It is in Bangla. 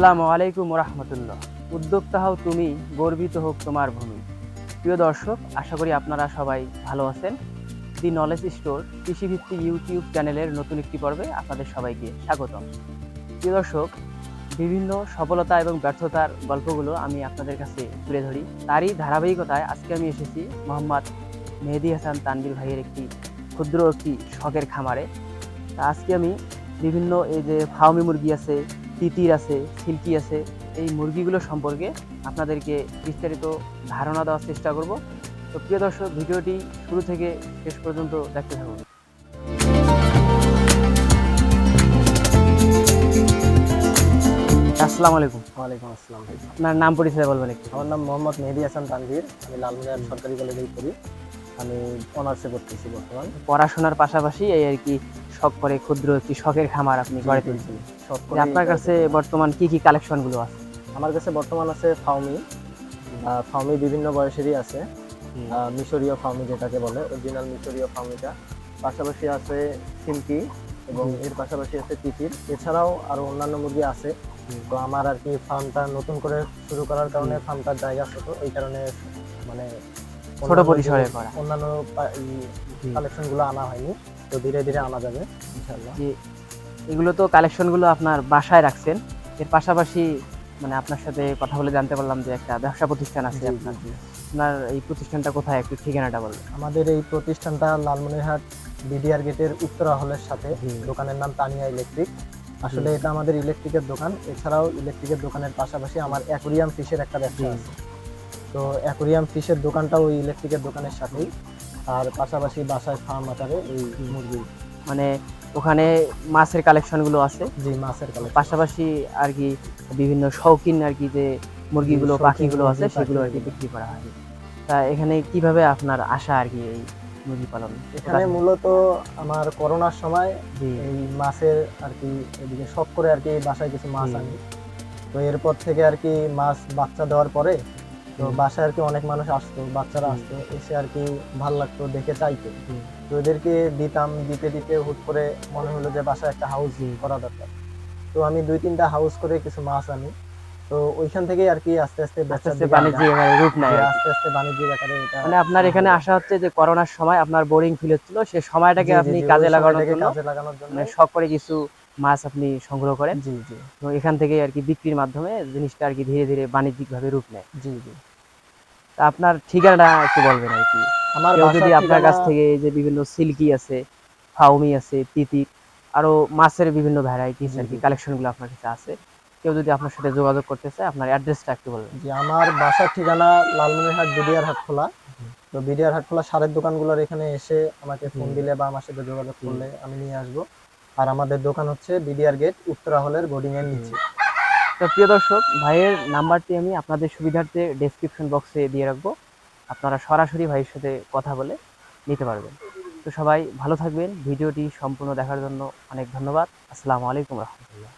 আসসালামু আলাইকুম রহমতুল্লাহ উদ্যোক্তা হও তুমি, গর্বিত হোক তোমার ভূমি। প্রিয় দর্শক, আশা করি আপনারা সবাই ভালো আছেন। দি নলেজ স্টোর কৃষিভিত্তিক ইউটিউব চ্যানেলের নতুন একটি পর্বে আপনাদের সবাইকে স্বাগতম। প্রিয় দর্শক, বিভিন্ন সফলতা এবং ব্যর্থতার গল্পগুলো আমি আপনাদের কাছে তুলে ধরি। তারই ধারাবাহিকতায় আজকে আমি এসেছি মোহাম্মদ মেহেদি হাসান তানবির ভাইয়ের একটি ক্ষুদ্র একটি শখের খামারে। আজকে আমি বিভিন্ন এই যে ফার্মি মুরগি আছে তিতির আছে সিল্কি আছে এই মুরগিগুলো সম্পর্কে আপনাদেরকে বিস্তারিত ধারণা দেওয়ার চেষ্টা করব। তো প্রিয় দর্শক ভিডিওটি শুরু থেকে শেষ পর্যন্ত দেখতে থাকুন। আসসালামু আলাইকুম। ওয়ালাইকুম আসসালাম। আপনার নাম পরিচয় বলবেন একটু। আমার নাম মোহাম্মদ মেহেদি হাসান তানভীর। আমি লালমিনার সরকারি কলেজেই পড়ি। আমি অনার্সে করতেছি বর্তমান। পড়াশোনার পাশাপাশি এই আর কি শখ করে ক্ষুদ্র একটি শখের খামার আপনি গড়ে তুলছেন। আপনার কাছে বর্তমান কি কি কালেকশনগুলো আছে? আমার কাছে বর্তমান আছে ফাউমি ফাউমি বিভিন্ন বয়সেরই আছে। মিশরীয় ফাউমি যেটাকে বলে অরিজিনাল মিশরীয় ফাউমিটা পাশাপাশি আছে সিল্কি এবং এর পাশাপাশি আছে তিতির এছাড়াও আরও অন্যান্য মুরগি আছে। তো আমার আর কি ফার্মটা নতুন করে শুরু করার কারণে। ফার্মটার জায়গা ছোট এই কারণে মানে ছোট পরিসরে করা। অন্যান্য কালেকশনগুলো আনা হয়নি। তো ধীরে ধীরে আনা যাবে ইনশাল্লাহ যে এগুলো তো কালেকশনগুলো আপনার বাসায় রাখছেন। এর পাশাপাশি মানে আপনার সাথে কথা বলে জানতে পারলাম যে একটা ব্যবসা প্রতিষ্ঠান আছে আপনার জি, জি। আপনার এই প্রতিষ্ঠানটা কোথায়? একটু ঠিকানাটা বলবেন আমাদের এই প্রতিষ্ঠানটা লালমনিরহাট বিডিআর গেটের উত্তরা হলের সাথে। দোকানের নাম তানিয়া ইলেকট্রিক। আসলে এটা আমাদের ইলেকট্রিকের দোকান। এছাড়াও ইলেকট্রিকের দোকানের পাশাপাশি আমার অ্যাকোরিয়াম ফিশের একটা ব্যবসা আছে। তো অ্যাকোরিয়াম ফিশের দোকানটাও ওই ইলেকট্রিকের দোকানের সাথেই। আর পাশাপাশি বাসায় ফার্ম আকারে এই মুরগি। মানে ওখানে মাছের কালেকশনগুলো আছে? জি মাছের কালেকশন পাশাপাশি আর কি বিভিন্ন শৌখিন আর কি যে মুরগিগুলো পাখিগুলো আছে সেগুলো আর কি বিক্রি করা হয়। তা এখানে কীভাবে আপনার আশা আর কি এই মুরগি পালন? এখানে মূলত আমার করোনার সময় এই মাছের আর কি এদিকে শখ করে আর কি বাসায় কিছু মাছ। আনি। তো এরপর থেকে আর কি মাছ বাচ্চা দেওয়ার পরে তো বাসায় আর কি অনেক মানুষ আসতো বাচ্চারা আসতো এসে আর কি ভালো লাগতো দেখে চাইতো। তো এদেরকে দিতাম দিতে দিতে হুট করে মনে হলো যে বাসায় একটা হাউস করা দরকার। তো আমি দুই তিনটা হাউস করে কিছু মাছ আনি। তো ওইখান থেকেই আর কি আস্তে আস্তে আস্তে বাণিজ্যিক রূপ নেয়। যে আর কি। আস্তে আস্তে বাণিজ্যিক আকারে এটা মানে আপনার এখানে আসা হচ্ছে যে করোনার সময় আপনার বোরিং ফিল হচ্ছিল সে সময়টাকে আপনি কাজে লাগানোর জন্য কাজে লাগানোর জন্য। মানে শখ করে কিছু মাছ আপনি সংগ্রহ করেন। জি জি। তো এখান থেকে আর কি বিক্রির মাধ্যমে জিনিসটা আর কি ধীরে ধীরে বাণিজ্যিক ভাবে রূপ নেয়। জি জি। তা আপনার ঠিকানাটা একটু বলবেন আর কি। আমার কেউ যদি আপনার কাছ থেকে এই যে বিভিন্ন সিল্কি আছে ফাউমি আছে তিতি আরও মাছের বিভিন্ন ভ্যারাইটিস আর কি। কালেকশনগুলো আপনার কাছে আছে কেউ যদি আপনার সাথে যোগাযোগ করতে চায় আপনার অ্যাড্রেসটা একটু বলবেন। জি আমার বাসার ঠিকানা লালমনিরহাট বিডিআর হাটখোলা তো বিডিআর হাটখোলা সারের দোকানগুলোর এখানে এসে আমাকে ফোন দিলে বা আমার সাথে যোগাযোগ করলে আমি নিয়ে আসব। আর আমাদের দোকান হচ্ছে বিডিআর গেট উত্তরা হলের বোর্ডিং এর নিচে। তো প্রিয় দর্শক, ভাইয়ের নাম্বারটি আমি আপনাদের সুবিধার্থে ডেসক্রিপশন বক্সে দিয়ে রাখব। আপনারা সরাসরি ভাইয়ের সাথে কথা বলে নিতে পারবেন। তো সবাই ভালো থাকবেন। ভিডিওটি সম্পূর্ণ দেখার জন্য অনেক ধন্যবাদ। আসসালামু আলাইকুম রহমতুল্লাহ।